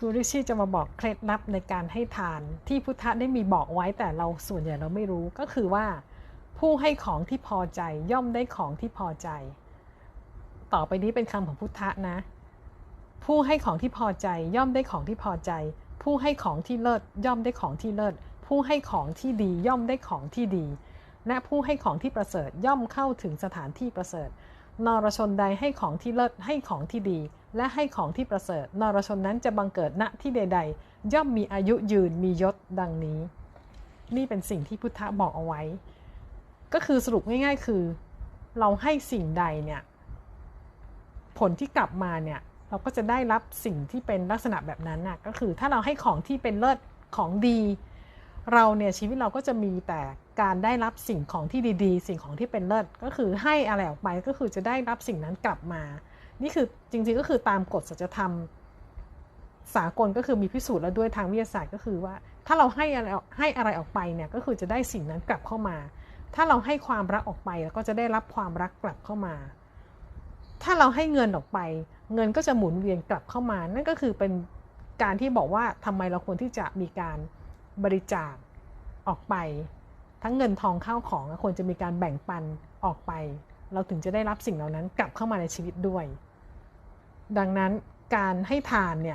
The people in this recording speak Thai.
ครูริชี่จะมาบอกเคล็ดลับในการให้ทานที่พุทธะได้มีบอกไว้แต่เราส่วนใหญ่เราไม่รู้ก็คือว่า ผู้ให้ของที่พอใจย่อมได้ของที่พอใจ ต่อไปนี้เป็นคำของพุทธะนะ ผู้ให้ของที่พอใจย่อมได้ของที่พอใจ ผู้ให้ของที่เลิศย่อมได้ของที่เลิศ ผู้ให้ของที่ดีย่อมได้ของที่ดี และผู้ให้ของที่ประเสริฐย่อมเข้าถึงสถานที่ประเสริฐ นรชนใดให้ของที่เลิศให้ของที่ดี และให้ของที่ประเสริฐ นรชนนั้นจะบังเกิดณที่ใด ๆ ย่อมมีอายุยืนมียศดังนี้ นี่เป็นสิ่งที่พุทธะบอกเอาไว้ ก็คือสรุปง่าย ๆ คือ เราให้สิ่งใดเนี่ยผลที่กลับมาเนี่ยเราก็จะได้รับสิ่งที่เป็นลักษณะแบบนั้นน่ะก็คือถ้าเราให้ของที่เป็นเลิศของดี เราเนี่ยชีวิตเราก็จะมีแต่การได้รับสิ่งของที่ดีๆ สิ่งของที่เป็นเลิศก็คือให้อะไรออกไปก็คือจะได้รับสิ่งนั้นกลับมา นี่คือจริงๆก็คือตามกฎสัจธรรม สากลก็คือมีพิสูจน์แล้วด้วยทางวิทยาศาสตร์ก็คือว่า ถ้าเราให้อะไรให้อะไรออกไปเนี่ยก็คือจะได้สิ่งนั้นกลับเข้ามา ถ้าเราให้ความรักออกไปเราก็จะได้รับความรักกลับเข้ามา ถ้าเราให้เงินออกไป เงินก็จะหมุนเวียนกลับเข้ามา นั่นก็คือเป็นการที่บอกว่าทำไมเราควรที่จะมีการ บริจาคออกไป ทั้งเงินทองข้าวของควรจะมีการแบ่งปันออกไป เราถึงจะได้รับสิ่งเหล่านั้นกลับเข้ามาในชีวิตด้วย ดังนั้นการให้ทานเนี่ย